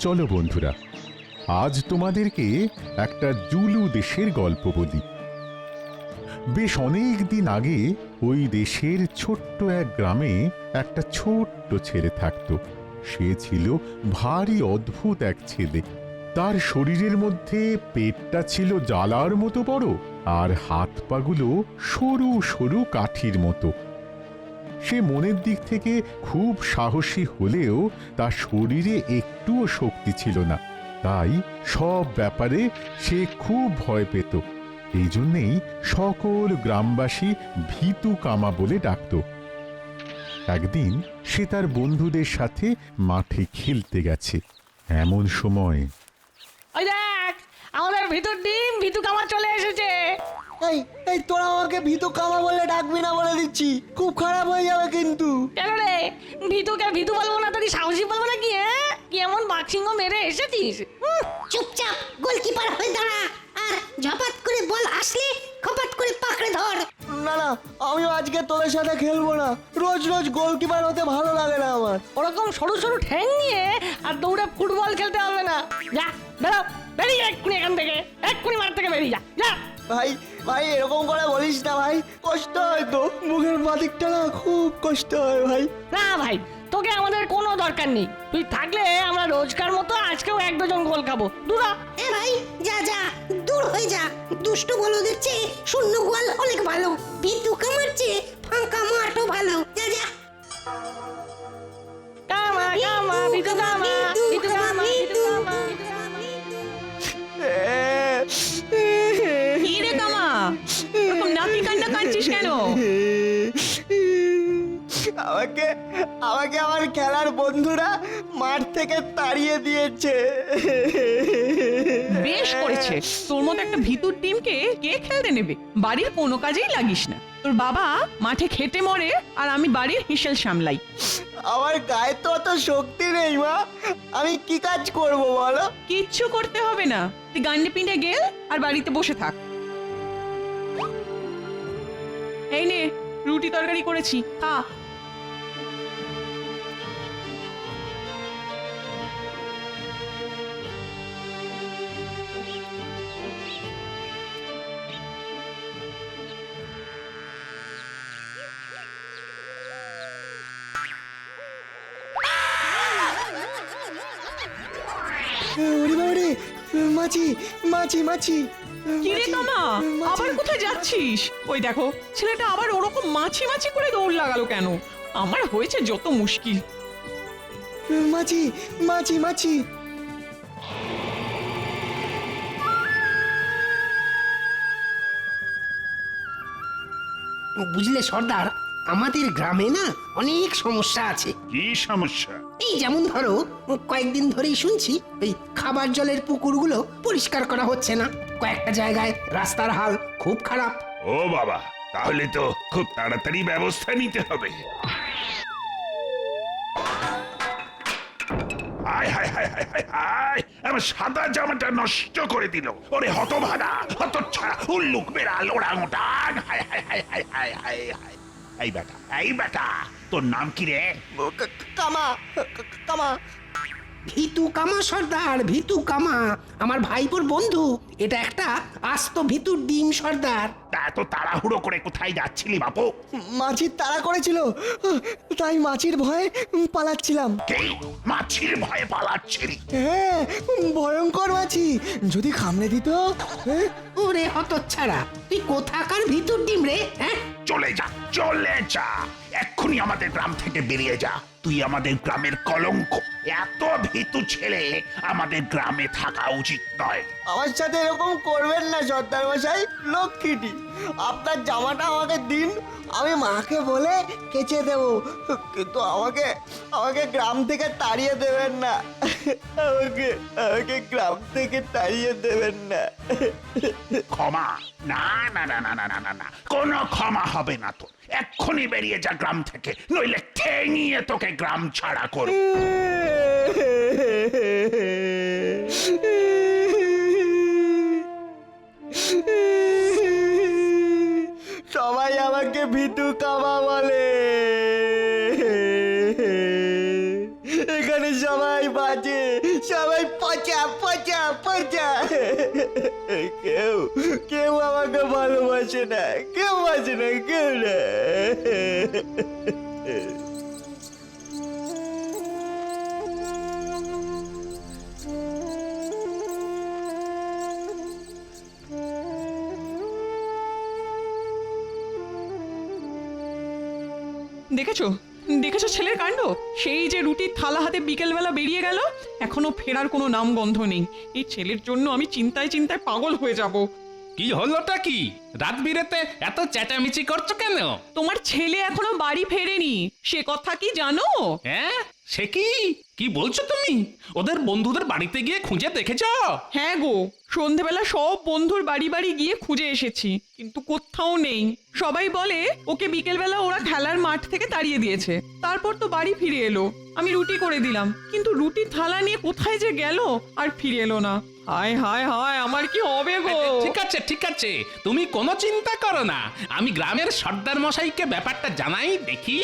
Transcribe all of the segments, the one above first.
চলো বন্ধুরা, আজ তোমাদেরকে একটা জুলু দেশের গল্প বলি। বেশ অনেক দিন আগে ওই দেশের ছোট্ট এক গ্রামে একটা ছোট্ট ছেলে থাকতো। সে ছিল ভারী অদ্ভুত এক ছেলে। তার শরীরের মধ্যে পেটটা ছিল জ্বালার মতো বড় আর হাত পাগুলো সরু সরু কাঠির মতো। সে মনের দিক থেকে খুব সাহসী হলেও তার শরীরে একটুও শক্তি ছিল না। তাই সব ব্যাপারে সে খুব ভয় পেত। এই জন্যেই সকল গ্রামবাসী ভীতু কামা বলে ডাকত। একদিন সে তার বন্ধুদের সাথে মাঠে খেলতে গেছে। এমন সময় আমাদের ভিতর ডিম ভিতু কামা চলে এসেছে। এই এই তোরা আমাকে ভীত কামা বলে ডাকবি না বলে দিচ্ছি। খুব খারাপ হয়ে যাবে কিন্তু। কেন রে? ভিতুকে ভিতু বলব না তোর সাহসী বলব না কি হ্যাঁ? কি এমন বাক্সিংহ মেরে এসেছিস? চুপচাপ গোলকিপার হয়ে দাঁড়া। আর ঝপাত করে বল আসলে খপাত করে পাকড়ে ধর। না না আমি আজকে তোদের সাথে খেলব না। রোজ রোজ গোলকিপার হতে ভালো লাগে না আমার। ওরকম সরু সরু ঠ্যাং নিয়ে আর দৌড়ে ফুটবল খেলতে হবে না। যা বেরো বেরিয়ে যা এক্ষুনি এখান থেকে। এক্ষুনি মাঠ থেকে বেরিয়ে যা। যা। ভাই ভাই এরকম করে বলিস না ভাই কষ্ট হয় তো। মুখের বাদিকটা না খুব কষ্ট হয় ভাই। না ভাই তোকে আমাদের কোনো দরকার নেই। তুই থাকলে আমরা রোজকার মতো আজকেও এক ডজন গোল খাব। দুরা এ ভাই যা যা দূর হয়ে যা। দুষ্টু বলদের চেয়ে শূন্য গোয়াল অনেক ভালো। বিদ্যু কামার চেয়ে ফাঁকা মাঠও ভালো। যা যা। কামা কামা ভিতু কামা ভিতু নাকি কান্না কাঁদছিস কেন? আমাকে আমাকে আমার খেলার বন্ধুরা মাঠ থেকে তাড়িয়ে দিয়েছে। বেশ করেছে। তোর মতো একটা ভিতুর টিমকে কে খেলতে নেবে? বাড়ির কোনো কাজেই লাগিস না। তোর বাবা মাঠে খেটে মরে আর আমি বাড়ির হিসেল সামলাই। আমার গায়ে তো অত শক্তি নেই মা। আমি কি কাজ করব বলো? কিচ্ছু করতে হবে না। তুই গান্ডে পিন্ডে গেল আর বাড়িতে বসে থাক। রুটি তরকারি করেছি খা। মাছি মাছি মাছি। কি রে কামা আবার কোথায় যাচ্ছিস? ওই দেখো ছেলেটা আবার ওরকম মাছি মাছি করে দৌড় লাগালো কেন? আমার হয়েছে যত মুশকিল। মাছি মাছি মাছি। বুঝলে সর্দার আমাদের গ্রামে না অনেক সমস্যা আছে। কি সমস্যা? এই যেমন ধরো কয়েকদিন ধরেই শুনছি ওই খাবার জলের পুকুরগুলো পরিষ্কার করা হচ্ছে না। কয়েকটা জায়গায় রাস্তার হাল খুব খারাপ ও বাবা তাহলে তো খুব তাড়াতাড়ি ব্যবস্থা নিতে হবে হায় হায় হায় হায় হায় হায় আমার সাদা জামাটা নষ্ট করে দিল ওরে হতভাগা হতচ্ছাড়া উল্লুক বেড়াল ওরা মোটান হায় হায় হায় হায় হায় হায় হায় এই বেটা এই বেটা তোর নাম কি রে কামা কামা ভিতু কামা সর্দার ভিতু কামা। আমার ভাইপোর বন্ধু এটা একটা আস্ত ভিতুর ডিম সর্দার। তা এত তাড়াহুড়ো করে কোথায় যাচ্ছিলি বাপু? মাছির তাড়া করেছিল। তাই মাছির ভয়ে পালাচ্ছিলাম। কে? মাছির ভয়ে পালাচ্ছিলি? হ্যাঁ ভয়ঙ্কর মাছি। যদি খামড়ে দিত হ্যাঁ? ওরে হতচ্ছাড়া তুই কোথাকার ভিতুর ডিম রে হ্যাঁ? চলে যা চলে যা। এখনই আমাদের গ্রাম থেকে বেরিয়ে যা। তুই আমাদের গ্রামের কলঙ্ক। এত ভীতু ছেলে আমাদের গ্রামে থাকা উচিত নয়। আমার সাথে এরকম করবেন না সর্দার মশাই। লক্ষ্মীটি আপনার জামাটা আমাকে দিন। আমি মাকে বলে কেচে দেব। কিন্তু আমাকে আমাকে গ্রাম থেকে তাড়িয়ে দেবেন না। আমাকে আমাকে গ্রাম থেকে তাড়িয়ে দেবেন না। ক্ষমা। না না না না না না না। কোনো ক্ষমা হবে না তোর। এক্ষুনি বেরিয়ে যা গ্রাম থেকে। নইলে ঠেঙিয়ে তোকে গ্রাম ছাড়া করব। সবাই আমাকে ভিতু কামা বলে। কেউ কেউ আমাকে ভালোবাসে না কেউ বাসে না কেউ না। দেখেছ? দেখেছ ছেলের কাণ্ড? সেই যে রুটির থালা হাতে বিকেলবেলা বেরিয়ে গেল, এখনও ফেরার কোনো নাম গন্ধ নেই। এই ছেলের জন্য আমি চিন্তায় চিন্তায় পাগল হয়ে যাব। কি হলোটা কি? রাত বিরেতে এত চেঁচামেচি করছ কেন? তোমার ছেলে এখনও বাড়ি ফেরেনি। সে কথা কি জানো? হ্যাঁ? সে কি? কি বলছো তুমি? ওদের বন্ধুদের বাড়িতে গিয়ে খুঁজে দেখেছ? হ্যাঁ গো সন্ধেবেলা সব বন্ধুর বাড়ি বাড়ি গিয়ে খুঁজে এসেছি কিন্তু কোথাও নেই। সবাই বলে ওকে বিকেলবেলা ওরা খেলার মাঠ থেকে তাড়িয়ে দিয়েছে। তারপর তো বাড়ি ফিরে এলো। আমি রুটি করে দিলাম কিন্তু রুটি থালা নিয়ে কোথায় যে গেল? আর ফিরে এলো না। হায় হায় হায় আমার কি হবে গো? ঠিক আছে ঠিক আছে। তুমি কোনো চিন্তা করো না। আমি গ্রামের সর্দার মশাইকে ব্যাপারটা জানাই দেখি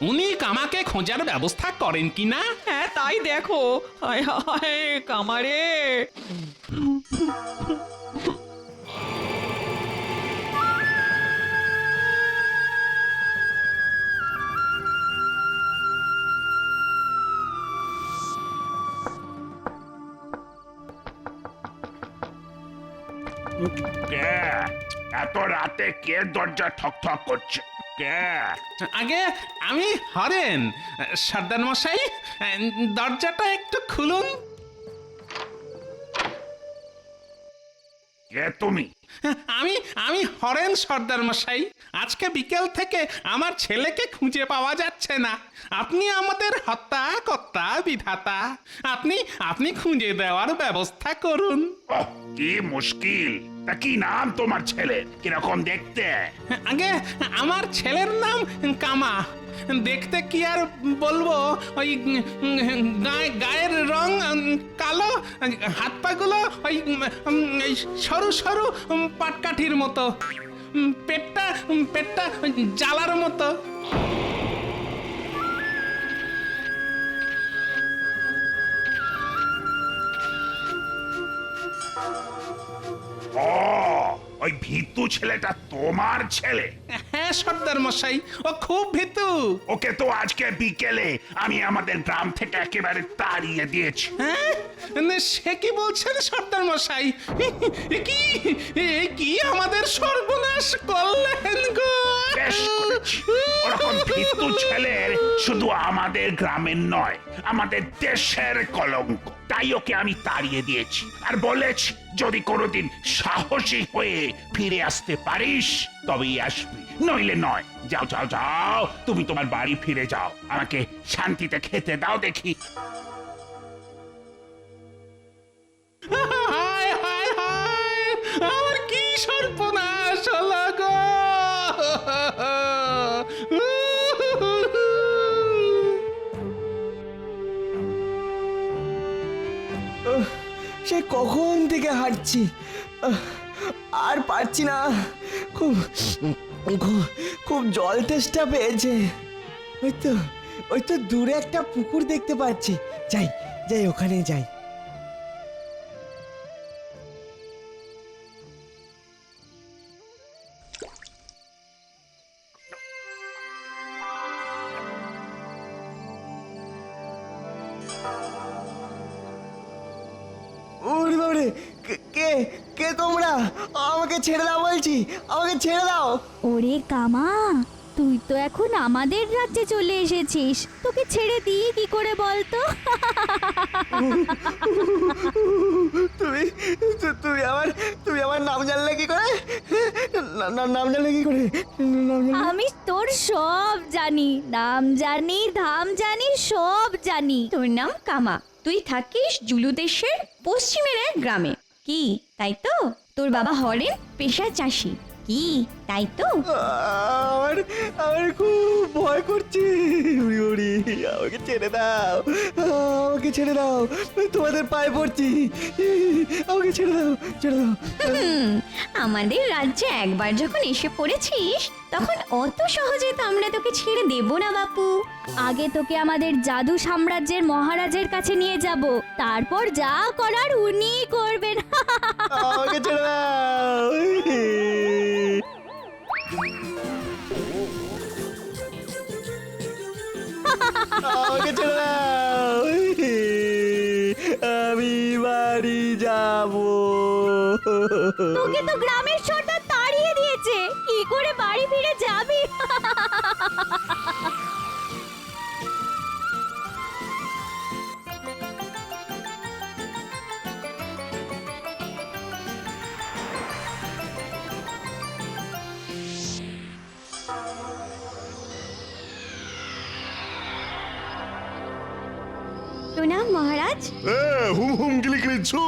উনি আমাকে খোঁজার ব্যবস্থা করেন কিনা। হ্যাঁ তাই দেখো। হায় হায় কামারে। কে? এত রাতে কে দরজা ঠক ঠক করছে? কে? আগে আমি হরেন সর্দার মশাই দরজাটা একটু খুলুন। কে তুমি? আমি আমি হরেন সর্দার মশাই। আজকে বিকেল থেকে আমার ছেলেকে খুঁজে পাওয়া যাচ্ছে না। আপনি আমাদের হত্যা কর্তা বিধাতা। আপনি আপনি খুঁজে দেওয়ার ব্যবস্থা করুন। কি মুশকিল। তা কি নাম তোমার ছেলে কীরকম দেখতে? আগে আমার ছেলের নাম কামা। দেখতে কি আর বলব? ওই গায়ে, গায়ের রং কালো, হাত পাগুলো ওই সরু সরু পাটকাঠির মতো। পেটটা পেটটা জ্বালার মতো। ওই ভিতু ছেলেটা তোমার ছেলে। হ্যাঁ সর্দার মশাই ও খুব ভীতু। ওকে তো আজকে বিকেলে আমি আমাদের গ্রাম থেকে একেবারে তাড়িয়ে দিয়েছি। হ্যাঁ? না, সে কি বলছেন সর্দার মশাই? এ কি এ কি আমাদের সর্বনাশ করলেন গো? বেশ করেছি। ওরকম ভিতু ছেলের শুধু আমাদের গ্রামের নয় আমাদের দেশের কলঙ্ক। তাই ওকে আমি তাড়িয়ে দিয়েছি। আর বলেছি, যদি কোনোদিন সাহসী হয়ে ফিরে আসতে পারিস, তবেই আসবি। নইলে নয়। যাও যাও যাও, তুমি তোমার বাড়ি ফিরে যাও। আমাকে শান্তিতে খেতে দাও দেখি। আমার কি সর্বনাশ হলো? সে কখন থেকে হাঁটছি? আর পারছি না। খুব খুব জল তেষ্টা পেয়েছে। ওই তো ওই তো দূরে একটা পুকুর দেখতে পাচ্ছি। যাই যাই ওখানে যাই। ছেড়ে দাও। ওরে কামা তুই তো এখন আমাদের রাজ্যে চলে এসেছিস। তোকে ছেড়ে দিই কি করে বলতো? তুমি তু- তুমি আমার তুমি আমার নাম জানলে কি করে? না- না- নাম জানলে কি করে? নাম জানলে আমি তোর সব জানি নাম জানি ধাম জানি সব জানি। তোর নাম কামা তুই থাকিস জুলু দেশের পশ্চিমের এক গ্রামে। কি তাই তো? তোর বাবা হরেন পেশা চাষি। কি? তাই তো? আমার আমার খুব ভয় করছে। উড়ি উড়ি আমাকে ছেড়ে দাও। আমাকে ছেড়ে দাও। তোমাদের পায়ে পড়ছি। আমাকে ছেড়ে দাও ছেড়ে দাও। আমাদের রাজ্যে একবার যখন এসে পড়েছিস তখন অত সহজে তো আমরা তোকে ছেড়ে দেব না বাপু। আগে তোকে আমাদের জাদু সাম্রাজ্যের মহারাজের কাছে নিয়ে যাব। তারপর যা করার উনি করবেন। আমাকে ছেড়ে দাও। আমাকে ছেড়ে দাও আমি বাড়ি যাব তোকে তো গ্রামের সর্দার তাড়িয়ে দিয়েছে। কি করে বাড়ি ফিরে যাবি? তো না মহারাজ। হুম হুম গিলি গিলি ছু।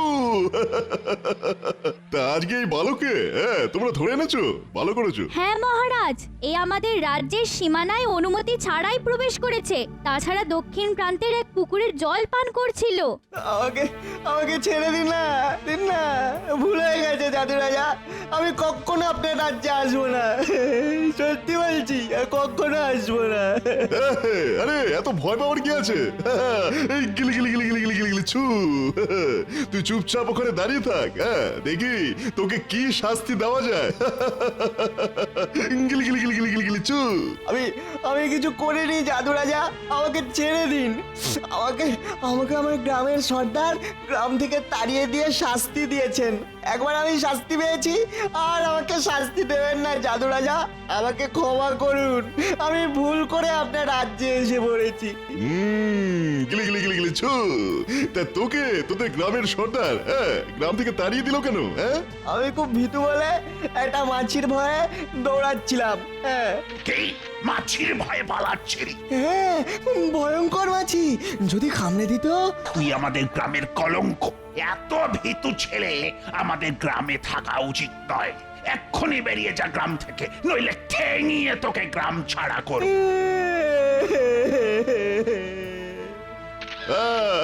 তা আজকে এই বালকে হ্যাঁ তোমরা ধরে এনেছো? ভালো করেছ। হ্যাঁ মহারাজ এ আমাদের রাজ্যের সীমানায় অনুমতি ছাড়াই প্রবেশ করেছে। তাছাড়া দক্ষিণ প্রান্তের এক পুকুরের জল পান করছিল। আমাকে আমাকে ছেড়ে দিন না দিন না। ভুল হয়ে গেছে জাদু রাজা। আমি কখনো আপনার রাজ্যে আসব না। সত্যি বলছি আর কখনো আসব না। আরে এত ভয় পাওয়ার কি আছে? এই গিলি গিলি গিলি গিলি গিলি গিলি গিলি ছু। তুই চুপচাপ ওখানে দাঁড়িয়ে থাক হ্যাঁ দেখি তোকে কি শাস্তি দেওয়া যায়। গিলি গিলি গিলি গিলি গিলি গিলি ছু। আমি আমি কিছু করিনি, জাদু রাজা। আমাকে ছেড়ে দিন। আমাকে আমাকে আমার গ্রামের সর্দার গ্রাম থেকে তাড়িয়ে দিয়ে শাস্তি দিয়েছেন। একবার আমি শাস্তি পেয়েছি আর আমাকে শাস্তি দেবেন না জাদু রাজা। আমাকে ক্ষমা করুন। আমি ভুল করে আপনার রাজ্যে এসে পড়েছি। হুম গিলি গিলি গিলি গিলি ছু। তা তোকে তোদের গ্রামের সর্দার হ্যাঁ গ্রাম থেকে তাড়িয়ে দিল কেন হ্যাঁ? আমি খুব ভীতু বলে একটা মাছির ভয়ে দৌড়াচ্ছিলাম হ্যাঁ। কি? মাছির ভয়ে পালাচ্ছিলি? হ্যাঁ ভয়ঙ্কর মাছি। যদি খামড়ে দিত? তুই আমাদের গ্রামের কলঙ্ক। এত ভীতু ছেলে আমাদের গ্রামে থাকা উচিত নয়। এক্ষুনি বেরিয়ে যা গ্রাম থেকে নইলে ঠেঙিয়ে তোকে গ্রাম ছাড়া করব।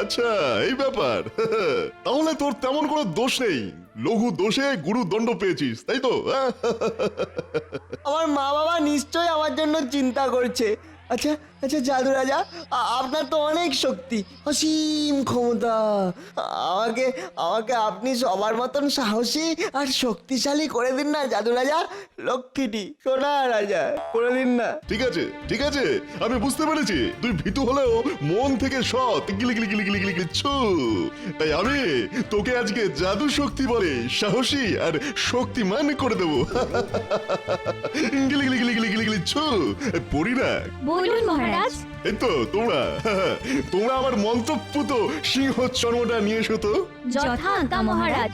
আচ্ছা এই ব্যাপার। তাহলে তোর তেমন কোনো দোষ নেই। লঘু দোষে গুরু দণ্ড পেয়েছিস তাই তো? আমার মা বাবা নিশ্চয়ই আমার জন্য চিন্তা করছে। আচ্ছা আচ্ছা জাদু রাজা আপনার তো অনেক শক্তি অসীম ক্ষমতা আমাকে আমাকে আপনি সবার মতন সাহসী আর শক্তিশালী করে দিন না জাদু রাজা লক্ষ্মীটি সোনা রাজা করে দিন না ঠিক আছে ঠিক আছে আমি বুঝতে পেরেছি তুই ভীতু হলেও মন থেকে সৎ গিলি গিলি গিলি গিলি গিলি গিলি ছু তাই আমি তোকে আজকে জাদু শক্তি বলে সাহসী আর শক্তিমান করে দেবো গিলি গিলি গিলি গিলি গিলি গিলি ছু পড়ি না বলুন মহারাজ এই তো তোমরা? তোমরা আমার মন্ত্রপুত সিংহ চর্মটা নিয়ে এসো তো। যথা আজ্ঞা মহারাজ।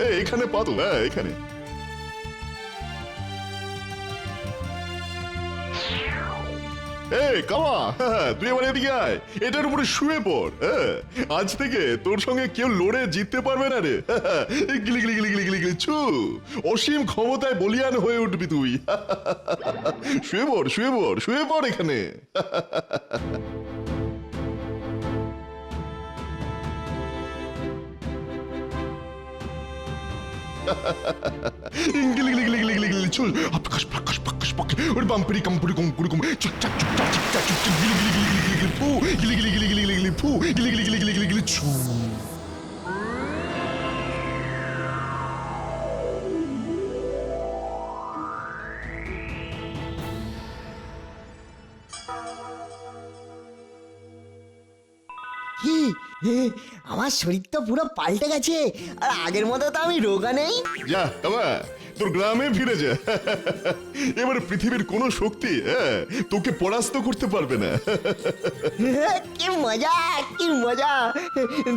এই, এখানে পাতো হ্যাঁ এখানে। এই কামা তুই এবার এদিকে আয়। এটার উপরে শুয়ে পড় হ্যাঁ আজ থেকে তোর সঙ্গে কেউ লড়ে জিততে পারবে না রে। গিলি গিলি গিলি গিলি গিলি গিলি, ছু। অসীম ক্ষমতায় বলিয়ান হয়ে উঠবি তুই। শুয়ে পড় শুয়ে পড় শুয়ে পড় এখানে। চুল আকাশ প্রকাশ প্রকাশ পক ওর বাম্পরি কম্পরি কম্পরি কম চাক চুক চাক চুক গিলি গিলি গিলি গিলি গিলি ফু গিলি গিলি গিলি গিলি গিলি গিলি ফু গিলি গিলি গিলি গিলি গিলি গিলি ছু হে, আমার শরীর তো পুরো পাল্টে গেছে। আর আগের মতো তো আমি রোগা নেই। যা কামা তোর গ্রামে ফিরে যা। এবার পৃথিবীর কোনো শক্তি হ্যাঁ তোকে পরাস্ত করতে পারবে না। কি মজা কি মজা।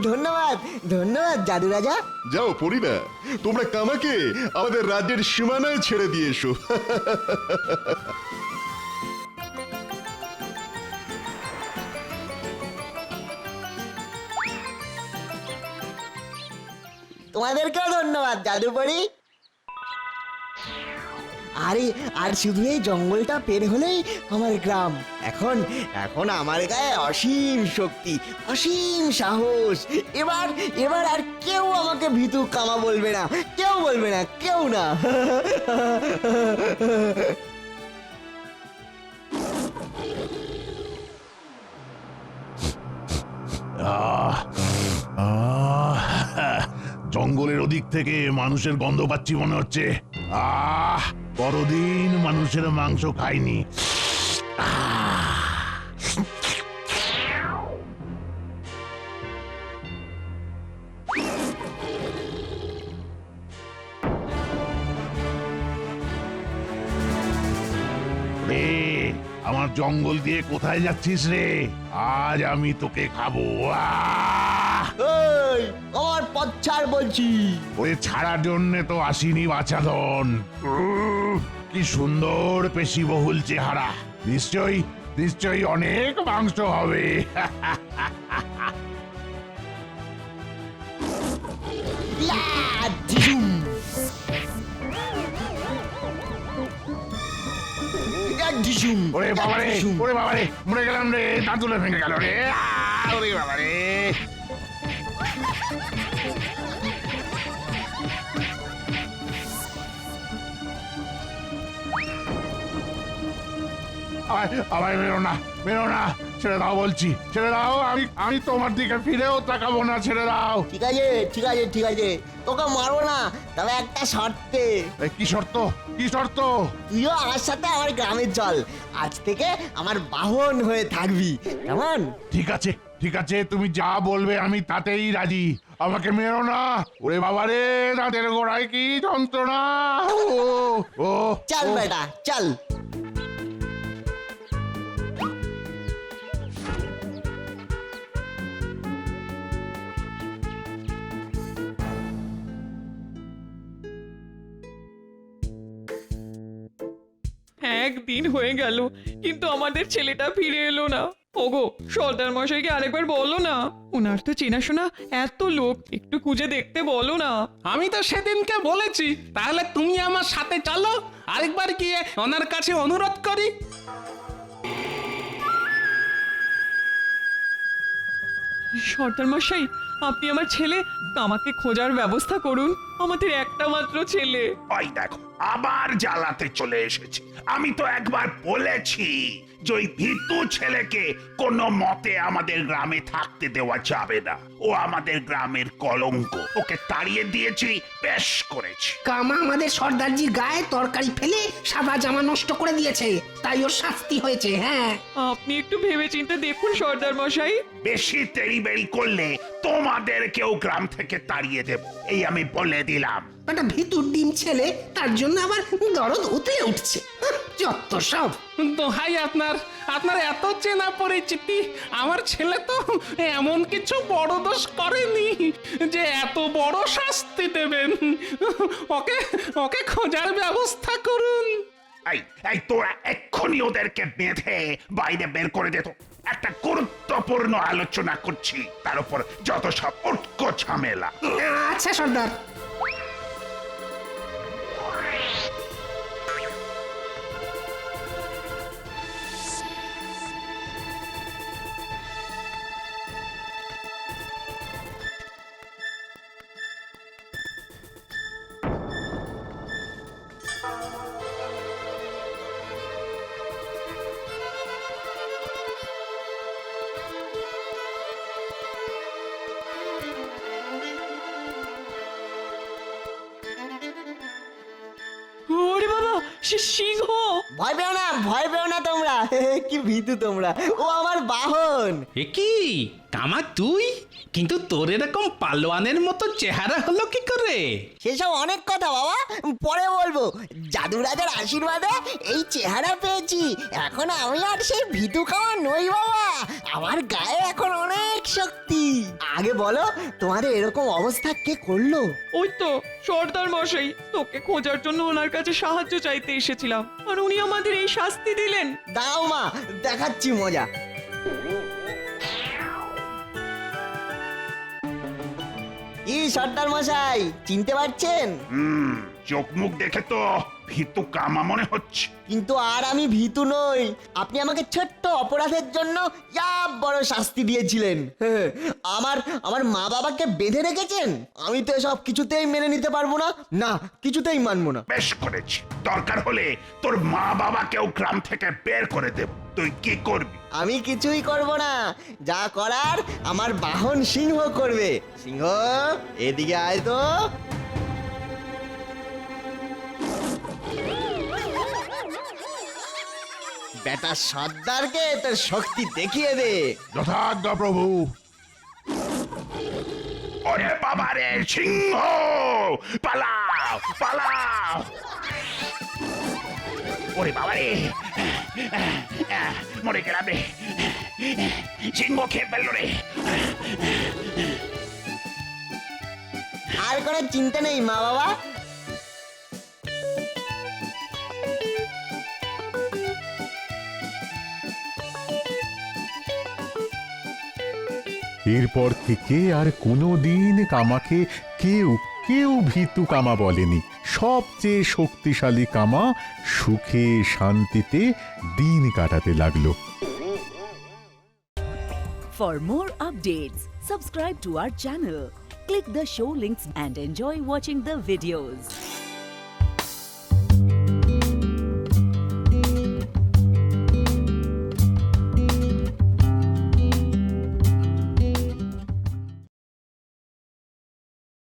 ধন্যবাদ ধন্যবাদ জাদু রাজা। যাও পড়ি না তোমরা কামাকে আমাদের রাজ্যের সীমানায় ছেড়ে দিয়ে এসো। তোমাদেরকেও ধন্যবাদ জাদুপরি আরে আর শুধু এই জঙ্গলটা পের হলেই আমার গ্রাম। এখন এখন আমার গায়ে অসীম শক্তি অসীম সাহস। এবার এবার আর কেউ আমাকে ভীতু কামা বলবে না। কেউ বলবে না কেউ না। আহ, জঙ্গলের ওদিক থেকে মানুষের গন্ধ পাচ্ছি মনে হচ্ছে। আহ কতদিন মানুষের মাংস খাইনি আমার জঙ্গল দিয়ে কোথায় যাচ্ছিস রে? আজ আমি তোকে খাব। আহ! এই আমার পচ্ছার বলছি ওরে ছাড়ার জন্য তো আসিনি বাছাধন উহ, কি সুন্দর পেশিবহুল চেহারা নিশ্চয়ই নিশ্চয়ই অনেক মাংস হবে ইয়া, ঝিঝুম। ইয়া, ঝিঝুম। ওরে বাবারে ঝিঝুম। ওরে বাবারে মরে গেলাম রে দাঁতুলে ভেঙে গেল রে আহ, ওরে বাবারে আমায় আমায় মেরো না মেরো না ছেড়ে দাও বলছি ছেড়ে দাও আমি আমি তোমার দিকে ফিরেও তাকাবো না ছেড়ে দাও। ঠিক আছে ঠিক আছে ঠিক আছে তোকে মারবো না তবে একটা শর্তে। কি শর্ত? কি শর্ত? তুইও আমার সাথে আমার গ্রামে চল আজ থেকে আমার বাহন হয়ে থাকবি কেমন? ঠিক আছে ঠিক আছে তুমি যা বলবে আমি তাতেই রাজি। আমাকে মেরো না। ওরে বাবা রে দাঁতের গোড়ায় কি যন্ত্রণা। ও ও চল। বেটা চল। একদিন হয়ে গেল কিন্তু আমাদের ছেলেটা ফিরে এলো না। ওগো সর্দার মশাইকে আরেকবার বলো না। ওনার তো চেনাশোনা এত লোক একটু খুঁজে দেখতে বলো না। আমি তো সেদিনকে বলেছি তাহলে তুমি আমার সাথে চলো আরেকবার গিয়ে ওনার কাছে অনুরোধ করি। সর্দার মশাই আপনি আমার ছেলে আমাকে খোঁজার ব্যবস্থা করুন। আমাদের একটা মাত্র ছেলে। ওই দেখো আবার জ্বালাতে চলে এসেছে। আমি তো একবার বলেছি যে ওই ভীতু ছেলেকে কোনো মতে আমাদের গ্রামে থাকতে দেওয়া যাবে না। ও আমাদের গ্রামের কলঙ্ক। ওকে তাড়িয়ে দিয়েছি বেশ করেছি। কামা আমাদের সর্দারজির গায়ে তরকারি ফেলে সাদা জামা নষ্ট করে দিয়েছে। তাই ওর শাস্তি হয়েছে হ্যাঁ। আপনি একটু ভেবেচিন্তে দেখুন সর্দার মশাই। বেশি তেড়িবেড়ি করলে তোমাদেরকেও গ্রাম থেকে তাড়িয়ে দেব। এই আমি বলে দিলাম একটা ভিতুর ডিম ছেলে তার জন্য আবার দরদ উতলে উঠছে। যত সব। দোহাই আপনার আপনার এত চেনা পরিচিতি আমার ছেলে তো এমন কিছু বড় দোষ করেনি যে এত বড় শাস্তি দেবেন। ওকে ওকে খোঁজার ব্যবস্থা করুন। এই এই তোরা এক্ষুনি ওদেরকে বেঁধে বাইরে বের করে দে তো। একটা গুরুত্বপূর্ণ আলোচনা করছি তার উপর যত সব উটকো ঝামেলা। আচ্ছা সর্দার। সিংহ। ভয় পেও না ভয় পেও না তোমরা। কি ভীতু তোমরা। ও আমার বাহন। এ কি? কামা তুই? কিন্তু তোর এরকম পালোয়ানের মতো চেহারা হলো কি করে? সেসব অনেক কথা বাবা। পরে বলব। জাদু রাজার আশীর্বাদে এই চেহারা পেয়েছি। এখন আমি আর সেই ভীতু খাওয়া নই বাবা। আমার গায়ে এখন অনেক শক্তি। আগে বলো তোমাদের এরকম অবস্থা কে করল? ওই তো সর্দার মশাই। তোকে খোঁজার জন্য ওনার কাছে সাহায্য চাইতে এসেছিলাম। আর উনি আমাদের এই শাস্তি দিলেন। দাও মা দেখাচ্ছি মজা। ই সর্দার মশাই চিনতে পারছেন? হুম চোখ মুখ দেখে তো। ভিতু কামা মনে হচ্ছে। কিন্তু আর আমি ভীতু নই। আপনি আমাকে ছোট্ট অপরাধের জন্য যা বড় শাস্তি দিয়েছিলেন। হ্যাঁ, আমার আমার মা বাবাকে বেঁধে রেখেছেন? আমি তো এসব কিছুতেই মেনে নিতে পারব না। না কিছুতেই মানবো না। বেশ করেছি। দরকার হলে তোর মা বাবাকেও গ্রাম থেকে বের করে দেব তুই কি করবি? আমি কিছুই করব না। যা করার আমার বাহন সিংহ করবে। সিংহ এদিকে আয় তো। বেটা সর্দারকে তোর শক্তি দেখিয়ে দে। যথাজ্ঞা প্রভু। ওরে বাবা রে সিংহ! পালাও পালাও। ওরে বাবা রে মরে গেলাম রে। সিংহ খেয়ে ফেলল রে। আর কোনো চিন্তা নেই মা বাবা। এরপর থেকে আর কোনোদিন কামাকে কেউ কেউ ভীতু কামা বলেনি। সবচেয়ে শক্তিশালী কামা সুখে শান্তিতে দিন কাটাতে লাগল। For more update subscribe to our channel click the show links and enjoy watching the videos